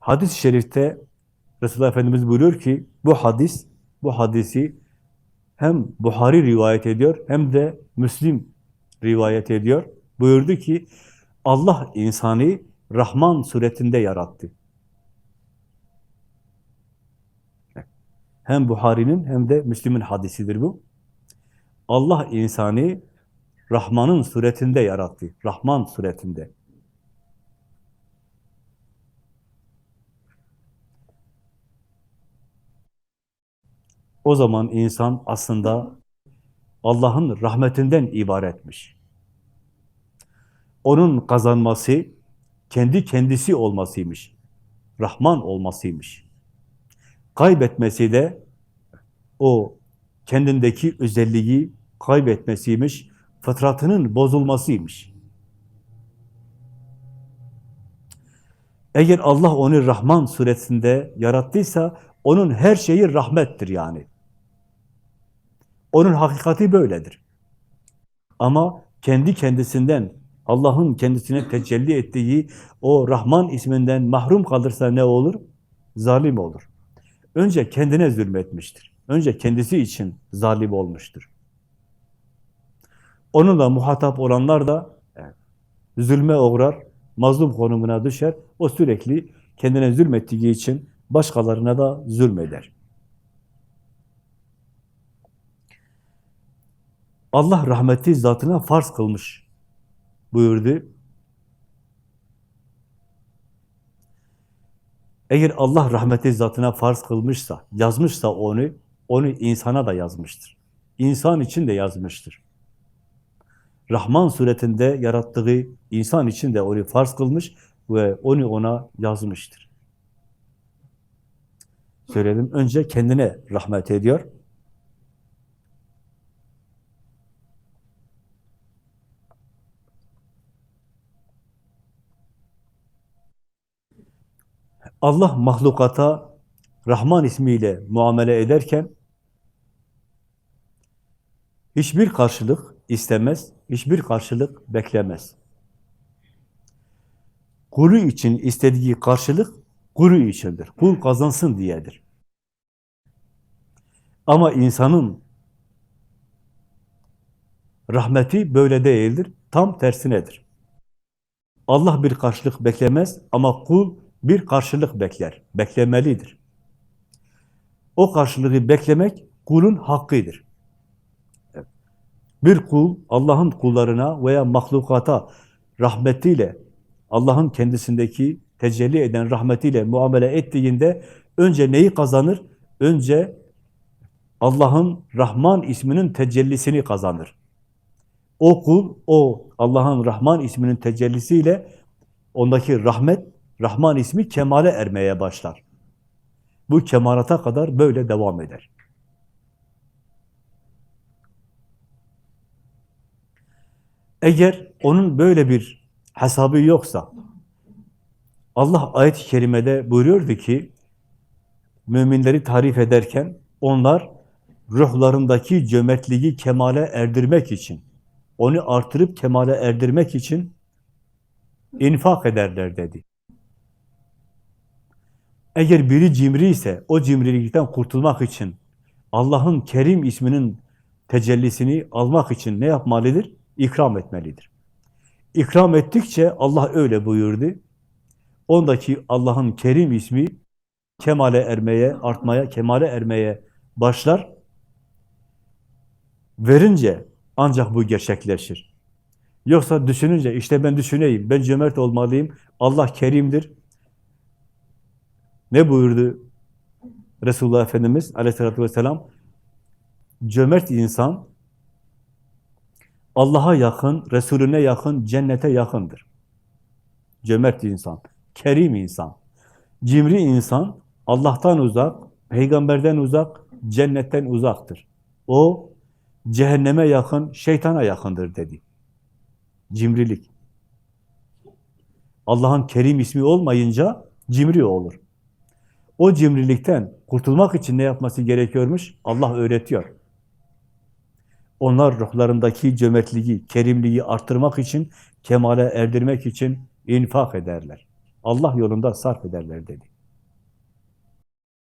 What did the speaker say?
Hadis-i şerifte Resulullah Efendimiz buyuruyor ki bu hadis, bu hadisi hem Buhari rivayet ediyor hem de Müslim rivayet ediyor. Buyurdu ki Allah insanı Rahman suretinde yarattı. Hem Buhari'nin hem de Müslim'in hadisidir bu. Allah insanı Rahman'ın suretinde yarattı. Rahman suretinde. O zaman insan aslında Allah'ın rahmetinden ibaretmiş. Onun kazanması kendi kendisi olmasıymış. Rahman olmasıymış. Kaybetmesi de o kendindeki özelliği kaybetmesiymiş, fıtratının bozulmasıymış. Eğer Allah onu Rahman suretinde yarattıysa, onun her şeyi rahmettir yani. Onun hakikati böyledir. Ama kendi kendisinden, Allah'ın kendisine tecelli ettiği o Rahman isminden mahrum kalırsa ne olur? Zalim olur. Önce kendine zulmetmiştir. Önce kendisi için zalim olmuştur. Onunla muhatap olanlar da zulme uğrar, mazlum konumuna düşer. O sürekli kendine zulmettiği için başkalarına da zulmeder. Allah rahmeti zatına farz kılmış buyurdu. Eğer Allah rahmeti zatına farz kılmışsa, yazmışsa onu, onu insana da yazmıştır. İnsan için de yazmıştır. Rahman suretinde yarattığı insan için de onu farz kılmış ve onu ona yazmıştır. Söyledim, önce kendine rahmet ediyor. Allah mahlukata Rahman ismiyle muamele ederken hiçbir karşılık istemez, hiçbir karşılık beklemez. Kulü için istediği karşılık kulü içindir. Kul kazansın diyedir. Ama insanın rahmeti böyle değildir. Tam tersinedir. Allah bir karşılık beklemez ama kul bir karşılık bekler. Beklemelidir. O karşılığı beklemek kulun hakkıdır. Bir kul Allah'ın kullarına veya mahlukata rahmetiyle, Allah'ın kendisindeki tecelli eden rahmetiyle muamele ettiğinde önce neyi kazanır? Önce Allah'ın Rahman isminin tecellisini kazanır. O kul, o Allah'ın Rahman isminin tecellisiyle ondaki rahmet, Rahman ismi kemale ermeye başlar. Bu kemalata kadar böyle devam eder. Eğer onun böyle bir hesabı yoksa, Allah ayet-i kerimede buyuruyordu ki, müminleri tarif ederken, onlar ruhlarındaki cömertliği kemale erdirmek için, onu artırıp kemale erdirmek için infak ederler dedi. Eğer biri cimri ise, o cimrilikten kurtulmak için, Allah'ın Kerim isminin tecellisini almak için ne yapmalıdır? İkram etmelidir. İkram ettikçe Allah öyle buyurdu. Ondaki Allah'ın Kerim ismi kemale ermeye, artmaya, kemale ermeye başlar. Verince ancak bu gerçekleşir. Yoksa düşününce, işte ben düşüneyim, ben cömert olmalıyım, Allah kerimdir. Ne buyurdu Resulullah Efendimiz aleyhissalatü vesselam? Cömert insan, Allah'a yakın, Resulüne yakın, cennete yakındır. Cömert insan, kerim insan. Cimri insan, Allah'tan uzak, peygamberden uzak, cennetten uzaktır. O, cehenneme yakın, şeytana yakındır dedi. Cimrilik. Allah'ın Kerim ismi olmayınca cimri olur. O cimrilikten kurtulmak için ne yapması gerekiyormuş? Allah öğretiyor. Onlar ruhlarındaki cömertliği, kerimliği arttırmak için, kemale erdirmek için infak ederler. Allah yolunda sarf ederler dedi.